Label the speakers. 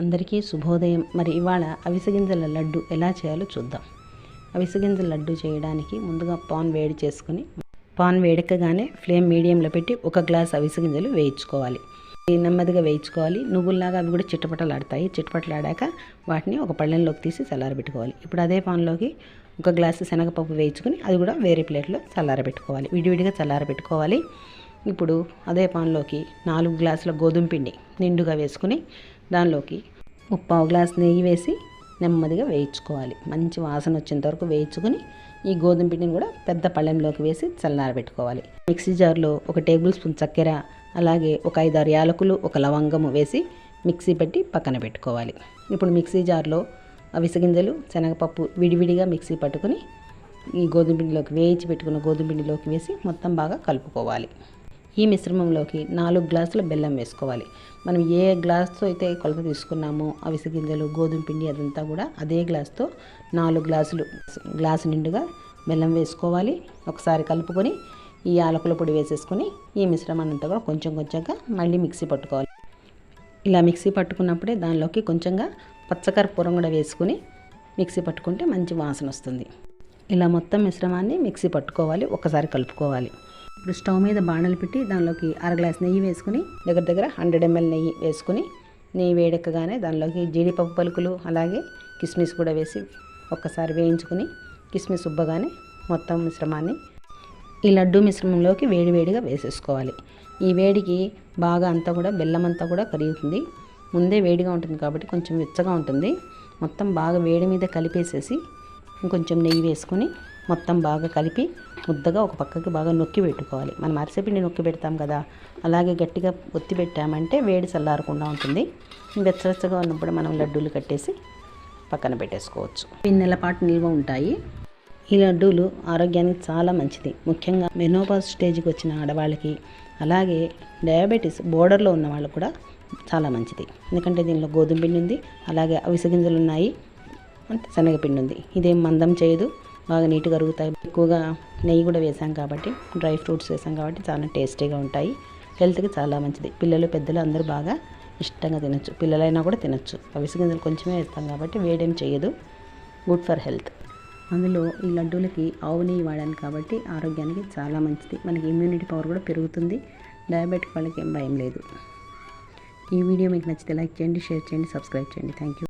Speaker 1: అందరికీ శుభోదయం. మరి ఇవాళ అవిసగింజల లడ్డు ఎలా చేయాలో చూద్దాం. అవిసగింజల లడ్డు చేయడానికి ముందుగా పాన్ వేడి చేసుకుని పాన్ వేడెక్కగానే ఫ్లేమ్ మీడియంలో పెట్టి ఒక గ్లాస్ అవిసగింజలు వేయించుకోవాలి. నెమ్మదిగా వేయించుకోవాలి. నువ్వుల్లాగా అవి కూడా చిట్టపట్టలాడతాయి చిట్టపట్టలాడాక వాటిని ఒక పళ్ళెంలోకి తీసి చల్లారబెట్టుకోవాలి. ఇప్పుడు అదే పాన్లోకి ఒక గ్లాసు శనగపప్పు వేయించుకొని అది కూడా వేరే ప్లేట్లో చల్లారబెట్టుకోవాలి. విడివిడిగా చల్లారబెట్టుకోవాలి. ఇప్పుడు అదే పాన్లోకి నాలుగు గ్లాసుల గోధుమ పిండి నిండుగా వేసుకుని దానిలోకి ముప్పావు గ్లాస్ నెయ్యి వేసి నెమ్మదిగా వేయించుకోవాలి. మంచి వాసన వచ్చేంత వరకు వేయించుకొని ఈ గోధుమ పిండిని కూడా పెద్ద పళ్ళెంలోకి వేసి చల్లారబెట్టుకోవాలి. మిక్సీ జార్లో ఒక టేబుల్ స్పూన్ చక్కెర అలాగే ఒక ఐదారు యాలకులు ఒక లవంగము వేసి మిక్సీ పెట్టి పక్కన పెట్టుకోవాలి. ఇప్పుడు మిక్సీ జార్లో అవిసగింజలు శనగపప్పు విడివిడిగా మిక్సీ పట్టుకొని ఈ గోధుమ పిండిలోకి వేయించి పెట్టుకున్న గోధుమ పిండిలోకి వేసి మొత్తం బాగా కలుపుకోవాలి. ఈ మిశ్రమంలోకి నాలుగు గ్లాసుల బెల్లం వేసుకోవాలి. మనం ఏ గ్లాస్తో అయితే కొలత తీసుకున్నామో అవిసె గింజలు గోధుమ పిండి అదంతా కూడా అదే గ్లాస్తో నాలుగు గ్లాసులు గ్లాసు నిండుగా బెల్లం వేసుకోవాలి. ఒకసారి కలుపుకొని ఈ యాలకుల పొడి వేసేసుకొని ఈ మిశ్రమాన్ని అంతా కూడా కొంచెం కొంచెంగా మళ్ళీ మిక్సీ పట్టుకోవాలి. ఇలా మిక్సీ పట్టుకున్నప్పుడే దానిలోకి కొంచెంగా పచ్చకర్పూరం కూడా వేసుకుని మిక్సీ పట్టుకుంటే మంచి వాసన వస్తుంది. ఇలా మొత్తం మిశ్రమాన్ని మిక్సీ పట్టుకోవాలి ఒకసారి కలుపుకోవాలి. ఇప్పుడు స్టవ్ మీద బాణలు పెట్టి దానిలోకి అర గ్లాస్ నెయ్యి వేసుకుని దగ్గర దగ్గర హండ్రెడ్ ఎంఎల్ నెయ్యి వేసుకుని నెయ్యి వేడెక్కగానే దానిలోకి జీడిపప్పు పలుకులు అలాగే కిస్మిస్ కూడా వేసి ఒక్కసారి వేయించుకుని కిస్మిస్ ఉబ్బగానే మొత్తం మిశ్రమాన్ని ఈ లడ్డు మిశ్రమంలోకి వేడివేడిగా వేసేసుకోవాలి. ఈ వేడికి బాగా అంతా కూడా బెల్లం అంతా కూడా కరుగుతుంది. ముందే వేడిగా ఉంటుంది కాబట్టి కొంచెం వెచ్చగా ఉంటుంది. మొత్తం బాగా వేడి మీద కలిపేసేసి ఇంకొంచెం నెయ్యి వేసుకొని మొత్తం బాగా కలిపి ముద్దగా ఒక పక్కకి బాగా నొక్కి పెట్టుకోవాలి. మనం అరిసెపిండి నొక్కి పెడతాం కదా అలాగే గట్టిగా ఒత్తి పెట్టామంటే వేడి చల్లారకుండా ఉంటుంది. వెచ్చవెచ్చగా ఉన్నప్పుడు మనం లడ్డూలు కట్టేసి పక్కన పెట్టేసుకోవచ్చు. ఈ నెల పాటు నిల్వ ఉంటాయి. ఈ లడ్డూలు ఆరోగ్యానికి చాలా మంచిది. ముఖ్యంగా మెనోపాజ్ స్టేజ్కి వచ్చిన ఆడవాళ్ళకి అలాగే డయాబెటీస్ బోర్డర్లో ఉన్న వాళ్ళకు కూడా చాలా మంచిది. ఎందుకంటే దీనిలో గోధుమ పిండి ఉంది అలాగే అవిసె గింజలు ఉన్నాయి అంటే శనగపిండి ఉంది. ఇదేం మందం చేయదు. బాగా నీట్గా కరుగుతాయి. ఎక్కువగా నెయ్యి కూడా వేసాం కాబట్టి డ్రై ఫ్రూట్స్ వేసాం కాబట్టి చాలా టేస్టీగా ఉంటాయి. హెల్త్కి చాలా మంచిది. పిల్లలు పెద్దలు అందరూ బాగా ఇష్టంగా తినచ్చు. పిల్లలైనా కూడా తినచ్చు. అవిసి గింజలు కొంచెమే వేస్తాం కాబట్టి వేడేం చేయదు. Good for health. అందులో ఈ లడ్డూలకి ఆవు నెయ్యి వాడాను కాబట్టి ఆరోగ్యానికి చాలా మంచిది. మనకి ఇమ్యూనిటీ పవర్ కూడా పెరుగుతుంది. డయాబెటిక్ వాళ్ళకి ఏం భయం లేదు. ఈ వీడియో మీకు నచ్చితే లైక్ చేయండి షేర్ చేయండి సబ్స్క్రైబ్ చేయండి. Thank you.